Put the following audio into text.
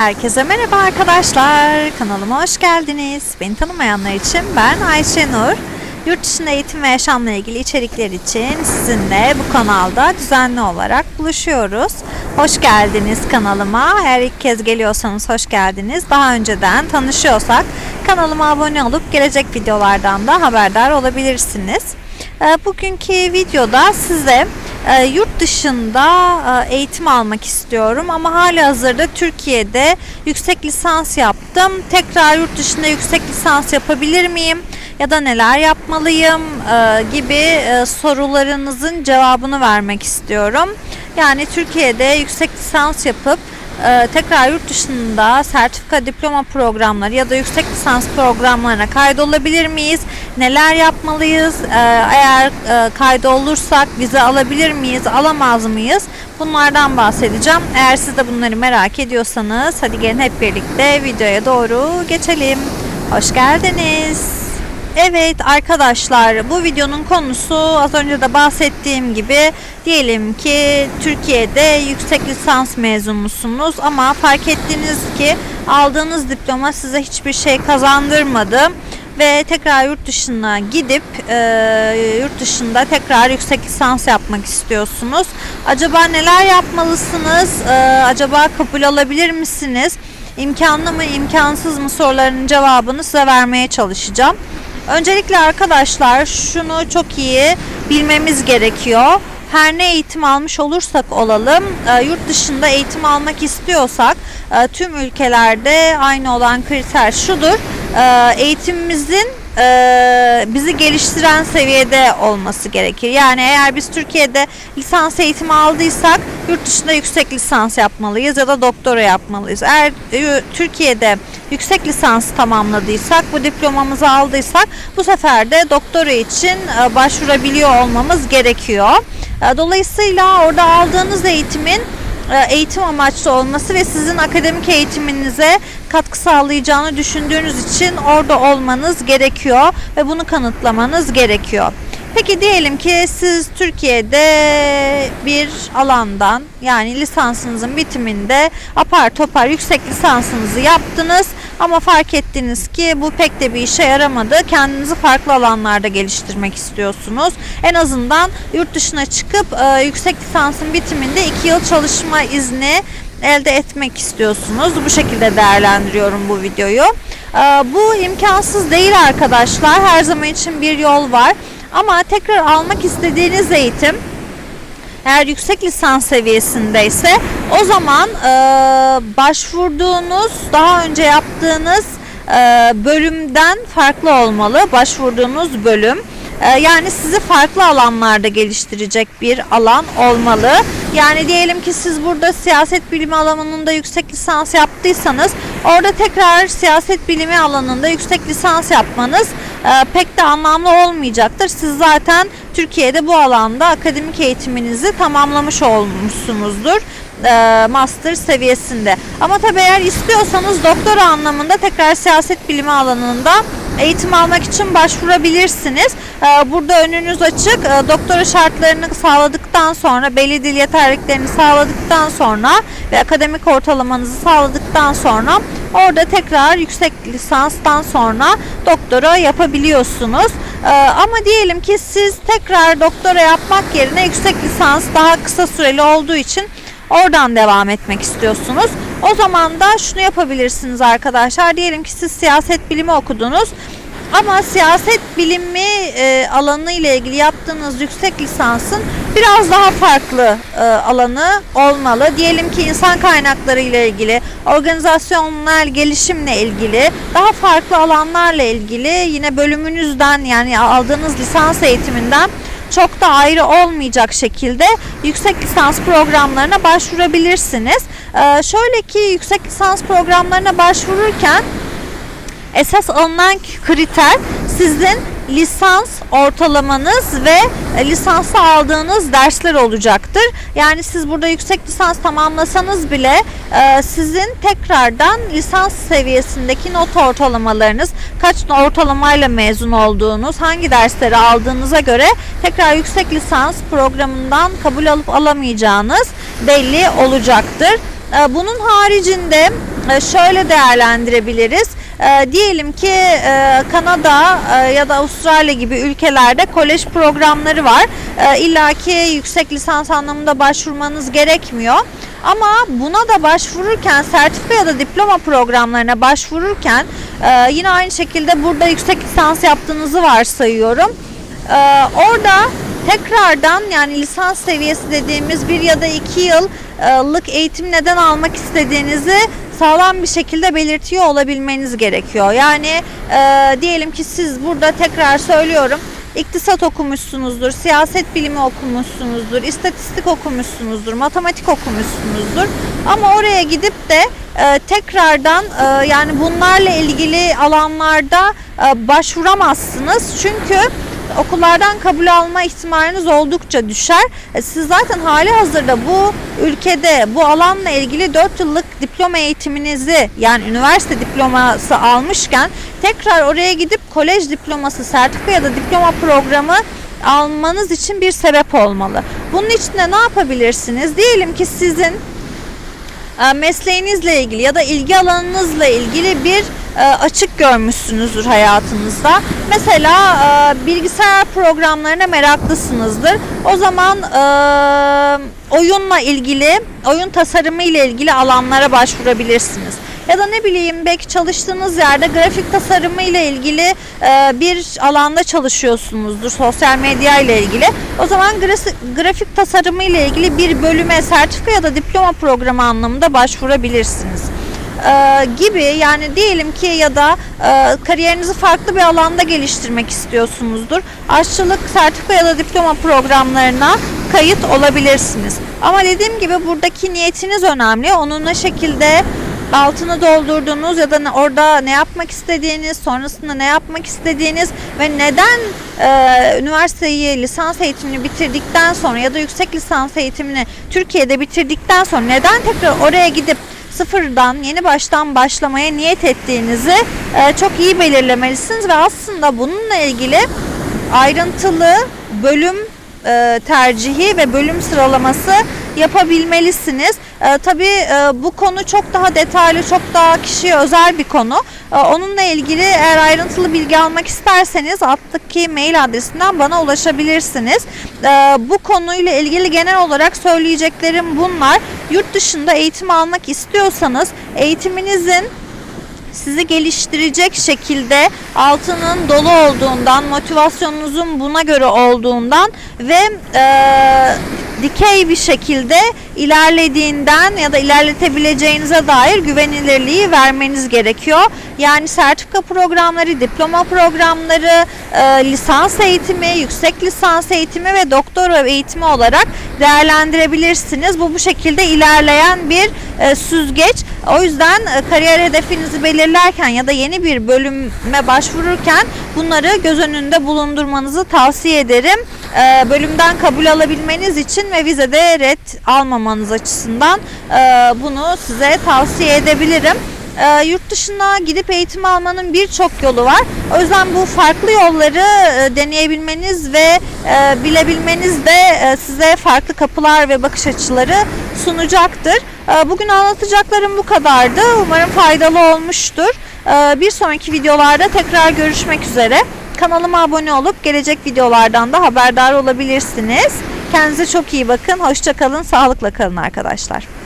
Herkese merhaba arkadaşlar. Kanalıma hoş geldiniz. Beni tanımayanlar için ben Ayşe Nur. Yurt dışında eğitim ve yaşamla ilgili içerikler için sizinle bu kanalda düzenli olarak buluşuyoruz. Hoş geldiniz kanalıma. Eğer ilk kez geliyorsanız hoş geldiniz. Daha önceden tanışıyorsak kanalıma abone olup gelecek videolardan da haberdar olabilirsiniz. Ee, Bugünkü videoda size e, yurt dışında e, eğitim almak istiyorum ama hala hazırda Türkiye'de yüksek lisans yaptım. Tekrar yurt dışında yüksek lisans yapabilir miyim? Ya da neler yapmalıyım e, gibi e, sorularınızın cevabını vermek istiyorum. Yani Türkiye'de yüksek lisans yapıp e, tekrar yurt dışında sertifika diploma programları ya da yüksek lisans programlarına kaydolabilir miyiz? Neler yapmalıyız? E, eğer e, kaydolursak vize alabilir miyiz? Alamaz mıyız? Bunlardan bahsedeceğim. Eğer siz de bunları merak ediyorsanız hadi gelin hep birlikte videoya doğru geçelim. Hoş geldiniz. Evet arkadaşlar bu videonun konusu az önce de bahsettiğim gibi diyelim ki Türkiye'de yüksek lisans mezunusunuz ama fark ettiniz ki aldığınız diploma size hiçbir şey kazandırmadı ve tekrar yurt dışına gidip e, yurt dışında tekrar yüksek lisans yapmak istiyorsunuz. Acaba neler yapmalısınız? E, acaba kabul alabilir misiniz? İmkanlı mı imkansız mı sorularının cevabını size vermeye çalışacağım. Öncelikle arkadaşlar şunu çok iyi bilmemiz gerekiyor. Her ne eğitim almış olursak olalım, e, yurt dışında eğitim almak istiyorsak e, tüm ülkelerde aynı olan kriter şudur. E, eğitimimizin e, bizi geliştiren seviyede olması gerekir. Yani eğer biz Türkiye'de lisans eğitimi aldıysak yurt dışında yüksek lisans yapmalıyız ya da doktora yapmalıyız. Eğer e, Türkiye'de yüksek lisans tamamladıysak, bu diplomamızı aldıysak bu sefer de doktora için e, başvurabiliyor olmamız gerekiyor. E, Dolayısıyla orada aldığınız eğitimin eğitim amaçlı olması ve sizin akademik eğitiminize katkı sağlayacağını düşündüğünüz için orada olmanız gerekiyor ve bunu kanıtlamanız gerekiyor. Peki diyelim ki siz Türkiye'de bir alandan yani lisansınızın bitiminde apar topar yüksek lisansınızı yaptınız ama fark ettiniz ki bu pek de bir işe yaramadı. Kendinizi farklı alanlarda geliştirmek istiyorsunuz. En azından yurt dışına çıkıp e, yüksek lisansın bitiminde 2 yıl çalışma izni elde etmek istiyorsunuz. Bu şekilde değerlendiriyorum bu videoyu. E, bu imkansız değil arkadaşlar. Her zaman için bir yol var. Ama tekrar almak istediğiniz eğitim eğer yüksek lisans seviyesindeyse o zaman e, başvurduğunuz daha önce yaptığınız e, bölümden farklı olmalı. Başvurduğunuz bölüm e, yani sizi farklı alanlarda geliştirecek bir alan olmalı. Yani diyelim ki siz burada siyaset bilimi alanında yüksek lisans yaptıysanız orada tekrar siyaset bilimi alanında yüksek lisans yapmanız e, pek de anlamlı olmayacaktır. Siz zaten Türkiye'de bu alanda akademik eğitiminizi tamamlamış olmuşsunuzdur e, master seviyesinde. Ama tabii eğer istiyorsanız doktora anlamında tekrar siyaset bilimi alanında eğitim almak için başvurabilirsiniz. E, burada önünüz açık. E, doktora şartlarını sağladıktan sonra, belli dil yeterliliklerini sağladıktan sonra ve akademik ortalamanızı sağladıktan sonra orada tekrar yüksek lisanstan sonra doktora yapabiliyorsunuz. E, ama diyelim ki siz tekrar doktora yapmak yerine yüksek lisans daha kısa süreli olduğu için Oradan devam etmek istiyorsunuz. O zaman da şunu yapabilirsiniz arkadaşlar. Diyelim ki siz siyaset bilimi okudunuz. Ama siyaset bilimi e, alanı ile ilgili yaptığınız yüksek lisansın biraz daha farklı e, alanı olmalı. Diyelim ki insan kaynakları ile ilgili, organizasyonel gelişimle ilgili, daha farklı alanlarla ilgili yine bölümünüzden yani aldığınız lisans eğitiminden çok da ayrı olmayacak şekilde yüksek lisans programlarına başvurabilirsiniz. Ee, şöyle ki yüksek lisans programlarına başvururken esas alınan kriter sizin lisans ortalamanız ve lisansı aldığınız dersler olacaktır. Yani siz burada yüksek lisans tamamlasanız bile e, sizin tekrardan lisans seviyesindeki not ortalamalarınız, kaç ortalamayla mezun olduğunuz, hangi dersleri aldığınıza göre tekrar yüksek lisans programından kabul alıp alamayacağınız belli olacaktır. E, bunun haricinde e, şöyle değerlendirebiliriz. E, diyelim ki e, Kanada e, ya da Avustralya gibi ülkelerde kolej programları var. E, İlla ki yüksek lisans anlamında başvurmanız gerekmiyor. Ama buna da başvururken sertifika ya da diploma programlarına başvururken e, yine aynı şekilde burada yüksek lisans yaptığınızı varsayıyorum. E, orada tekrardan yani lisans seviyesi dediğimiz bir ya da iki yıllık eğitim neden almak istediğinizi sağlam bir şekilde belirtiyor olabilmeniz gerekiyor. Yani e, diyelim ki siz burada tekrar söylüyorum iktisat okumuşsunuzdur, siyaset bilimi okumuşsunuzdur, istatistik okumuşsunuzdur, matematik okumuşsunuzdur. Ama oraya gidip de e, tekrardan e, yani bunlarla ilgili alanlarda e, başvuramazsınız. Çünkü okullardan kabul alma ihtimaliniz oldukça düşer. E, Siz zaten hali hazırda bu ülkede bu alanla ilgili 4 yıllık diploma eğitiminizi yani üniversite diploması almışken tekrar oraya gidip kolej diploması, sertifika ya da diploma programı almanız için bir sebep olmalı. Bunun için de ne yapabilirsiniz? Diyelim ki sizin e, mesleğinizle ilgili ya da ilgi alanınızla ilgili bir açık görmüşsünüzdür hayatınızda. Mesela e, bilgisayar programlarına meraklısınızdır. O zaman e, oyunla ilgili, oyun tasarımı ile ilgili alanlara başvurabilirsiniz. Ya da ne bileyim belki çalıştığınız yerde grafik tasarımı ile ilgili e, bir alanda çalışıyorsunuzdur sosyal medya ile ilgili. O zaman grafik tasarımı ile ilgili bir bölüme sertifika ya da diploma programı anlamında başvurabilirsiniz. E, gibi yani diyelim ki ya da e, kariyerinizi farklı bir alanda geliştirmek istiyorsunuzdur. Aşçılık sertifika ya da diploma programlarına kayıt olabilirsiniz. Ama dediğim gibi buradaki niyetiniz önemli. Onun ne şekilde altını doldurduğunuz ya da orada ne yapmak istediğiniz, sonrasında ne yapmak istediğiniz ve neden e, üniversiteyi, lisans eğitimini bitirdikten sonra ya da yüksek lisans eğitimini Türkiye'de bitirdikten sonra neden tekrar oraya gidip sıfırdan, yeni baştan başlamaya niyet ettiğinizi e, çok iyi belirlemelisiniz ve aslında bununla ilgili ayrıntılı bölüm e, tercihi ve bölüm sıralaması yapabilmelisiniz. E, tabii e, bu konu çok daha detaylı, çok daha kişiye özel bir konu. E, onunla ilgili eğer ayrıntılı bilgi almak isterseniz alttaki mail adresinden bana ulaşabilirsiniz. E, bu konuyla ilgili genel olarak söyleyeceklerim bunlar. Yurt dışında eğitim almak istiyorsanız eğitiminizin sizi geliştirecek şekilde altının dolu olduğundan, motivasyonunuzun buna göre olduğundan ve e, dikey bir şekilde ilerlediğinden ya da ilerletebileceğinize dair güvenilirliği vermeniz gerekiyor. Yani sertifika programları, diploma programları, e, lisans eğitimi, yüksek lisans eğitimi ve doktora eğitimi olarak değerlendirebilirsiniz. Bu bu şekilde ilerleyen bir e, süzgeç. O yüzden e, kariyer hedefinizi belirlerken ya da yeni bir bölüme başvururken bunları göz önünde bulundurmanızı tavsiye ederim. E, bölümden kabul alabilmeniz için ve vizede red almamanız açısından bunu size tavsiye edebilirim. E, yurt dışına gidip eğitim almanın birçok yolu var. O yüzden bu farklı yolları e, deneyebilmeniz ve e, bilebilmeniz de e, size farklı kapılar ve bakış açıları sunacaktır. E, bugün anlatacaklarım bu kadardı. Umarım faydalı olmuştur. E, bir sonraki videolarda tekrar görüşmek üzere. Kanalıma abone olup gelecek videolardan da haberdar olabilirsiniz. Kendinize çok iyi bakın. Hoşça kalın. Sağlıkla kalın arkadaşlar.